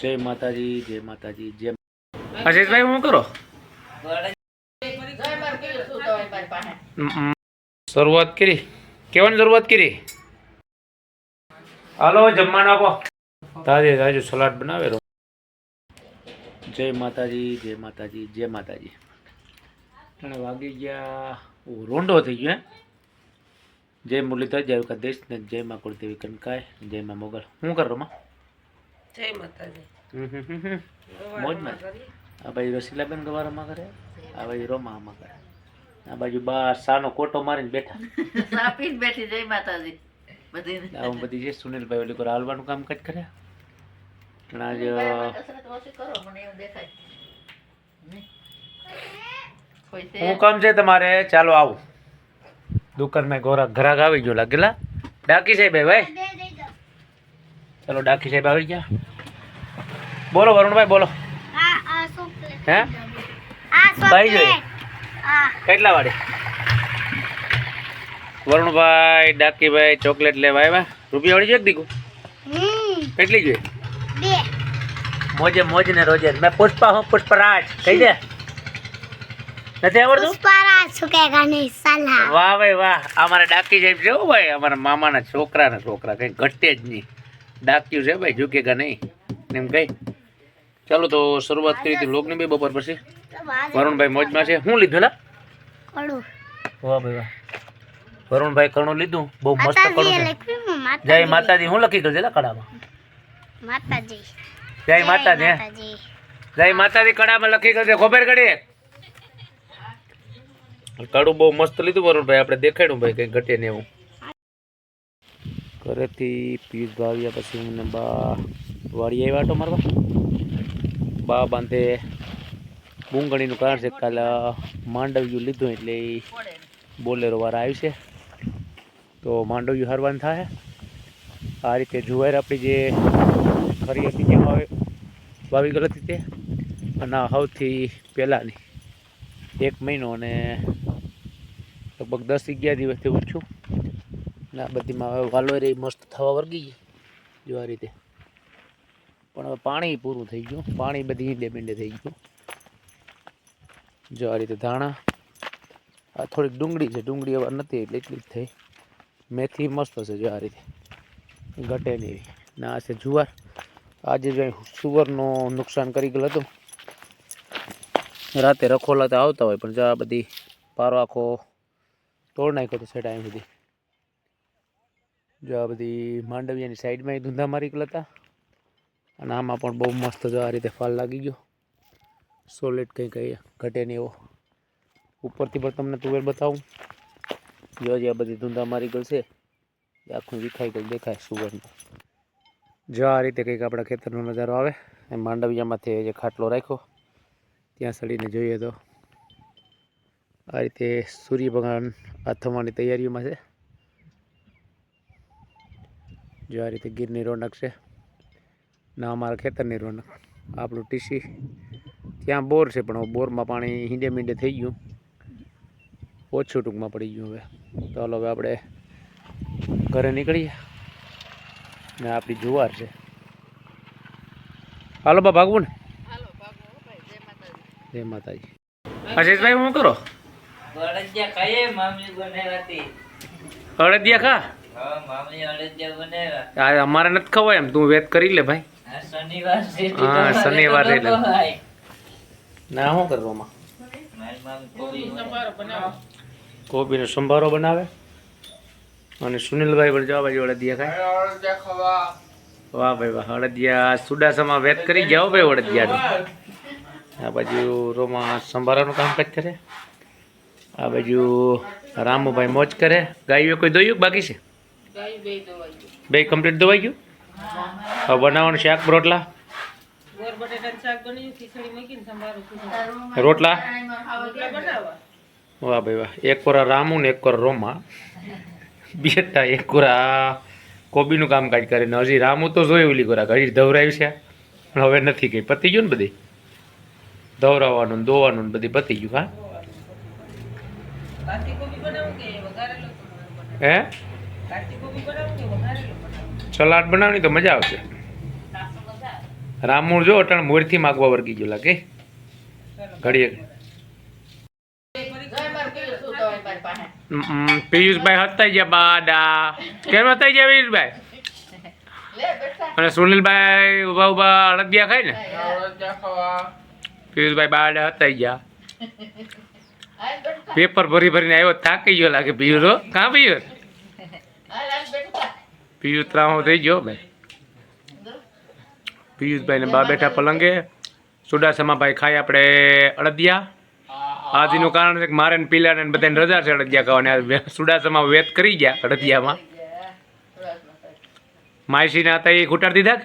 જય માતાજી જય માતાજી જય અશેષભાઈ હું કરો? શરૂઆત કરી. કેવાની શરૂઆત કરી? હાલો જમવાનું આપો તાજે તાજુ સલાડ બનાવે રો જય માતાજી જય માતાજી જય માતાજી. અને વાગી ગયા. રોંડો થઈ ગયો હે? જય મુરલીધર જય દેશ ને જય માં કુળદેવી કનકાય જય માં મોગલ. હું કરો માં જય માતાજી. મોજમાં આ બાજુ રસીલાબેન ગવારામાં કરે આ બાજુ રોમામાં કરે. આ બાજુ બાર સાનો કોટો મારીને બેઠા. સાપીને બેઠી જય માતાજી. બધી આવું બધી છે સુનિલભાઈ ઓલી કોઈ હાલવાનું કામ કાજ કર્યા? પણ આજ કરો મને એવું દેખાય. કોઈ છે? શું કામ છે તમારે? ચાલો આવું. દુકાનમાં ગોરા ઘરાક આવી ગયો લાગેલા. ડાકી સાહેબ ભાઈ. ચાલો ડાકી સાહેબ આવી ગયા. બોલો વરુણભાઈ બોલો. હે? ભાઈ જોઈએ કેટલા વાડે વરુણભાઈ ડાકીભાઈ ચોકલેટ લેવા આવ્યા? રૂપિયા વાળી છે દીકુ? કેટલી જોઈએ મોજે મોજ ને રોજે મેં પુષ્પા હું પુષ્પરાજ. કહી દે. નથી આવડતું? પુષ્પરાજ સલાહ વાહ ભાઈ વાહ. અમારા ડાકી સાહેબ જેવું ભાઈ. અમારા મામાના છોકરાના છોકરા. કઈ ઘટે જ નહીં. ડાક્યું છે ભાઈ ઝૂકેગા નહીં? એમ કઈ ચાલો તો શરૂઆત કરી હતી લોકની બી બપોર પછી. વરુણભાઈ મોજમાં છે. શું લીધું કડું વાહ ભાઈ વાહ. વરુણભાઈ કણું લીધું. બહુ મસ્ત કણું છે. જય માતાજી. હું લખી ગયું છે લા કડામાં માતાજી. જય માતાજી? જય માતાજી કડામાં લખી ગયું ખોબેર ખબર કડી? કડું બહુ મસ્ત લીધું વરુણભાઈ. આપણે દેખાડ્યું ભાઈ કઈ ઘટે ને એવું. ઘરેથી પિયુષ ભાવ્યા પછી મને બા વાળી આવ્યા આટો મારવા બા. બાંધે બુંગળીનું કારણ છે કાલે માંડવ્યું લીધું એટલે બોલેરો વાળા આવ્યું છે. તો માંડવ્યું હરવાનું થાય. આ રીતે જુવાર આપણી જે ખરી હતી જે વાવી ગઈ હતી તે. અને સૌથી પહેલાંની એક મહિનો અને લગભગ દસ અગિયાર દિવસથી ઉઠું અને આ બધીમાં હવે વાલોરે મસ્ત થવા વર્ગી ગઈ જો આ રીતે. પણ હવે પાણી પૂરું થઈ ગયું, પાણી બધી ઈંડે બીંડે થઈ ગયું. જો આ રીતે ધાણા, આ થોડીક ડુંગળી છે, ડુંગળી હવે નથી એટલે એટલી જ થઈ. મેથી મસ્ત હશે જો આ રીતે. ઘટે નહીં. ને આ છે જુવાર. આજે જો સુવરનું નુકસાન કરી ગયેલું હતું. રાતે રખોલા તો આવતા હોય, પણ જો આ બધી પારો આખો તોડ નાખ્યો હતો છે ટાઈમ સુધી. જો આ બધી માંડવિયાની સાઈડમાં ધૂંધા મારી હતા. અને આમાં પણ બહુ મસ્ત જો આ રીતે ફાલ લાગી ગયો. સોલેટ કંઈ કંઈ ઘટે નહીં એવો. ઉપરથી પણ તમને તુવેર બતાવું. જો જે આ બધી ધૂંધા મારી એ આખું વિખાઈ ગયું, દેખાય સુવરનું જો આ રીતે કંઈક આપણા ખેતરનો નજારો આવે. એ માંડવિયામાંથી જે ખાટલો રાખ્યો, ત્યાં સડીને જોઈએ તો. આ રીતે સૂર્ય ભગવાન આ થવાની તૈયારીઓમાં છે. જો આ રીતે ગીરની રોનક છે. ના અમારા ખેતરની રોનક. આપણું ટીસી ત્યાં બોર છે પણ બોરમાં પાણી હિંડે મીંડે થઈ ગયું. ઓછું ટૂંકમાં પડી ગયું હવે. તો હાલો હવે આપણે ઘરે નીકળીએ. ને આપણી જુવાર છે. હાલો બા ભાગવું ને? જય માતાજી. જય શું આશીષભાઈ હું કરો? અડદિયા ખા? હા મામલી અડદિયા બનાવ્યા. આ અમારે નથી ખવાય એમ. તું વેત કરી લે ભાઈ. આ શનિવાર છે હા, શનિવાર એટલે. ના શું કરવામાં? કોબીનો સંભારો બનાવે. અને સુનિલભાઈ પણ જવા બાજુ અડદિયા ખાય. વાહ ભાઈ વાહ અડદિયા સુડાસામાં વેત કરી જાઓ ભાઈ અડદિયાનું. આ બાજુ રોમા સંભારાનું કામકાજ કરે. આ બાજુ રામુભાઈ મોજ કરે. ગાયું કોઈ દોયું બાકી છે? બે કમ્પ્લીટ દવાઈ ગયું? હવે બનાવવાનું શાક રોટલા? રોટલા? વાહ ભાઈ વાહ. એક કોરા રામુ ને એક કોરા રોમા. બેટા એક કોરા કોબીનું કામકાજ કરે ને હજી રામુ તો જોયું ઓલી કોરા. હજી ધવરાયું છે. હવે નથી કઈ પતી ગયું ને બધી? ધવરાવવાનું દોવાનું ને બધી પતી ગયું હા? હે? સલાડ બનાવવાની તો મજા આવશે. રામૂળ જો અટણ મોરથી માગવા વર્ગી ગયો લાગે ઘડીએ. પિયુષભાઈ હતાઈ ગયા બાડા. કેમ હતાઈ ગયા પિયુષભાઈ? અને સુનિલભાઈ ઊભા ઊભા અડદિયા ખાય ને? પિયુષભાઈ બાડા હતાઈ ગયા. પેપર ભરી ભરીને આવ્યો થાકી ગયો લાગે પિયુષો હો. કાં પિયુષ? પિયુષ ત્રાહો થઈ ગયો, ભાઈ. પિયુષભાઈ ને બા બેઠા પલંગે. સુડાસામાં ભાઈ ખાય આપણે અડદિયા. આજનું કારણ છે કે મારે ને પીલા ને બધાને રજા છે અડદિયા ખાવાની. સુડાસામાં વેત કરી ગયા અડદિયામાં. માયસીના હતા એ ખૂટાડી દીધા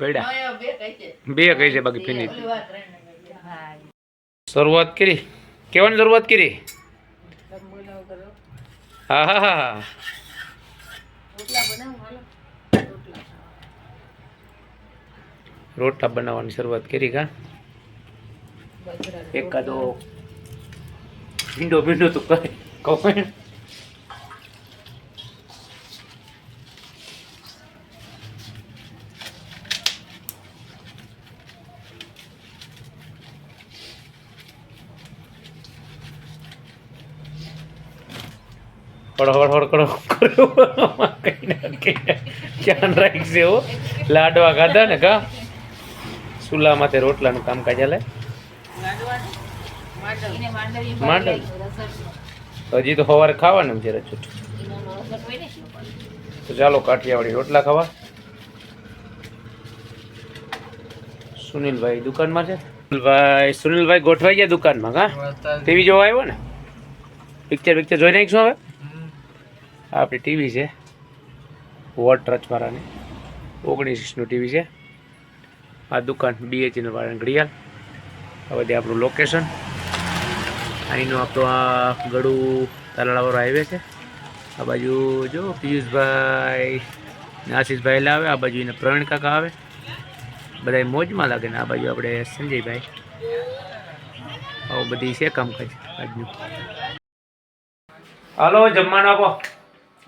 પેડા બે કઈ છે બાકી ફિનિશ શરૂઆત કરી. કેવાની શરૂઆત કરી? હા હા હા. હા રોટલા બનાવવાની શરૂઆત કરી કા? એકાદો ભીંડો ભીંડો તો કહે કહે હળ હળ હળ કરો કરો કઈ ના કઈ ધ્યાન રાખજે હો લાડવા ખાધા ને કા સુલા માથે રોટલાનું કામકાજ ચાલે માંડવી હજી તો સવારે ખાવાનું છે રજૂ તો ચાલો કાઠિયાવાડી રોટલા ખાવા સુનિલભાઈ દુકાનમાં છે સુનિલભાઈ સુનિલભાઈ ગોઠવાઈ ગયા દુકાનમાં કા ટીવી જોવા આવ્યો ને પિક્ચર પિક્ચર જોઈ નાખીશું હવે આપણી ટીવી છે. વોટ રચવાળાની ઓગણીસ ઇંચનું ટીવી છે. આ દુકાન બીએચએન વાળાની ઘડિયાળ. આ બધી આપણું લોકેશન અહીંનું આપણું આ ગળું તાલાળાવાળો હાઈવે છે. આ બાજુ જો પિયુષભાઈ આશીષભાઈ લાવે આ બાજુ એને પ્રવીણ કાકા આવે. બધા મોજમાં લાગે ને આ બાજુ આપણે સંજયભાઈ. આવું બધી છે કામકાજ આજનું. હાલો, જમવાનું આપો.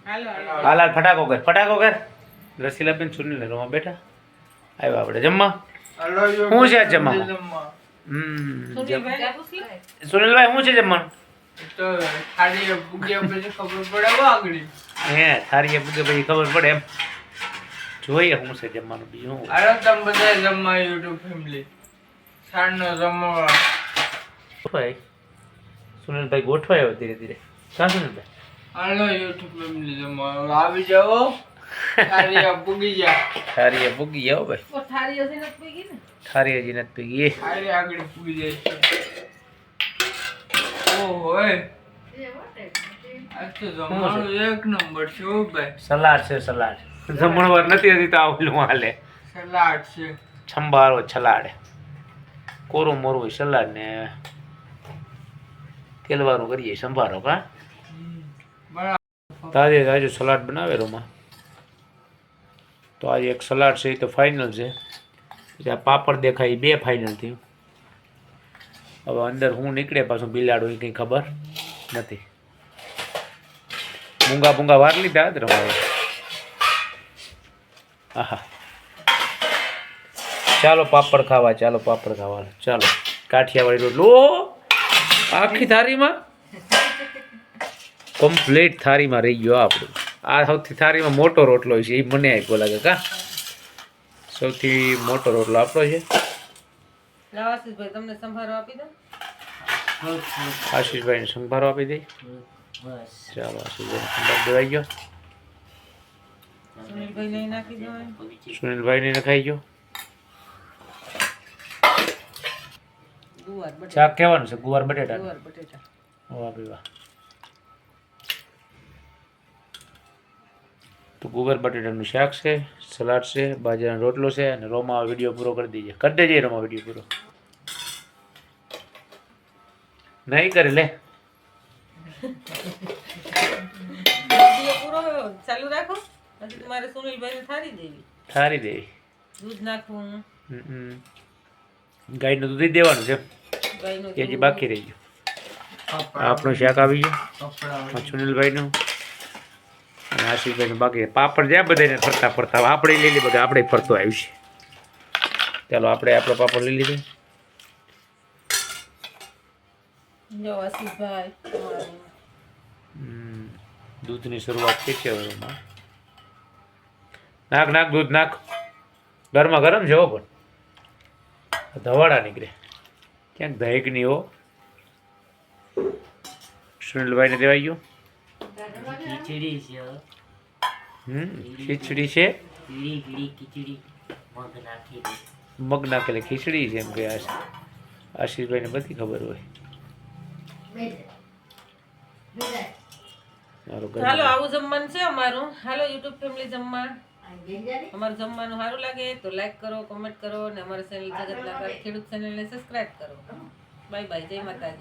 હાલો હાલો. ફટાકો કર ફટાકો કર. રસીલાબેન સુનિલ રોમાં બેઠા. આવ્યા આપણે જમવા? શું છે જમવા? સુનિલભાઈ શું છે જમવાનું? તો ખાલી પૂગ્યા ખબર પડે હે થારી પૂગે પછી ખબર પડે એમ. જોઈએ શું છે જમવાનું બીજું અરે તમે બધા જમવા યુટ્યુબ ફેમિલી. સાંજનો જમવા. સુનિલભાઈ ગોઠવાયો ધીરે ધીરે. ક્યાં સુનિલભાઈ? હાલો યુટ્યુબ ફેમિલી તમારો આવી જાઓ. ખાલી પૂગી જા થારી એ પૂગી જાઓ ભાઈ. ઓ થાળી હશે ને પી ને? થારી હજી નથી પીગી ખાલી આગળ પૂગી જાય છે. એક નંબર હો ભાઈ. સલાડ છે સલાડ. જમણવાર નથી હજી તો આવેલું હાલે. સલાડ છે. છંબારો છલાડ. કોરું મોરું સલાડ ને કેલવાનું કરીએ સંભારો કા? તાજે તાજો સલાડ બનાવે રોમાં તો આજે એક સલાડ છે, એ તો ફાઇનલ છે. આ પાપડ દેખાય બે ફાઇનલ થયું. હવે અંદર હું નીકળે પાછું બિલાડું, એ કંઈ ખબર નથી. મૂંગા મૂંગા વાર લીધા જ રમાવે આહા. ચાલો પાપડ ખાવા, ચાલો પાપડ ખાવા ચાલો. કાઠિયાવાડી રોટલો. આખી થાળીમાં કમ્પ્લીટ થાળીમાં રહી ગયો આપણું. આ સૌથી થાળીમાં મોટો રોટલો છે એ મને આપ્યો લાગે કા? સૌથી મોટો રોટલો આપણો છે. તમને સંભારો આપી દો આશીષભાઈને સંભારો આપી દઈ. ચાલો આશીષભાઈ સંભાર દેવાઈ ગયો. દો. સુનિલભાઈને નખાઈ ગયો. ચા શાક કહેવાનું છે ગુવાર બટેટા ગુવાર બટેટા. વાહ ભાઈ વાહ. તો ગુવાર બટેટાનું શાક છે સલાડ છે બાજરાનો રોટલો છે અને રોમા વીડિયો પૂરો કરી દઈએ કરી દેજે રોમા વીડિયો પૂરો. નહીં કરે લે. વીડિયો પૂરો ચાલુ રાખો. પછી તમારે સુનિલભાઈને થાળી દેવી. ઠારી દેવી. દૂધ નાખવું. હમ, હમ. ગાયનું દૂધ દેવાનું છે. ગાયનું એ બાકી રહી ગયું. આપણું શાક આવી ગયું. સુનિલભાઈનું. અને આશીષભાઈનું બાકી પાપડ જ્યાં બધાને ફરતા ફરતા આપણે લઈ લીધી બધા આપણે ફરતો આવ્યું છે. ચાલો આપણે આપણો પાપડ લઈ લીધો. જો આશીષભાઈ દૂધની શરૂઆત થઈ છે હવે નાખ નાખ દૂધ નાખ. ગરમા ગરમ છે હો પણ. ધવાડા નીકળે. ક્યાંક દહેકની હો. સુનિલભાઈને દેવાઈ ગયું. ખીચડી છે ખીચડી છે? મગ નાખી નાખેલી ખીચડી છે એમ કે આશ આશીષભાઈને બધી ખબર હોય. હાલો આવું જમવાનું છે અમારું. હાલો યુટ્યુબ ફેમિલી જમવા. અમારું જમવાનું સારું લાગે તો લાઈક કરો કોમેન્ટ કરો અને અમારા ચેનલ જગત ખેડૂત ચેનલને સબસ્ક્રાઈબ કરો. બાય બાય જય માતાજી.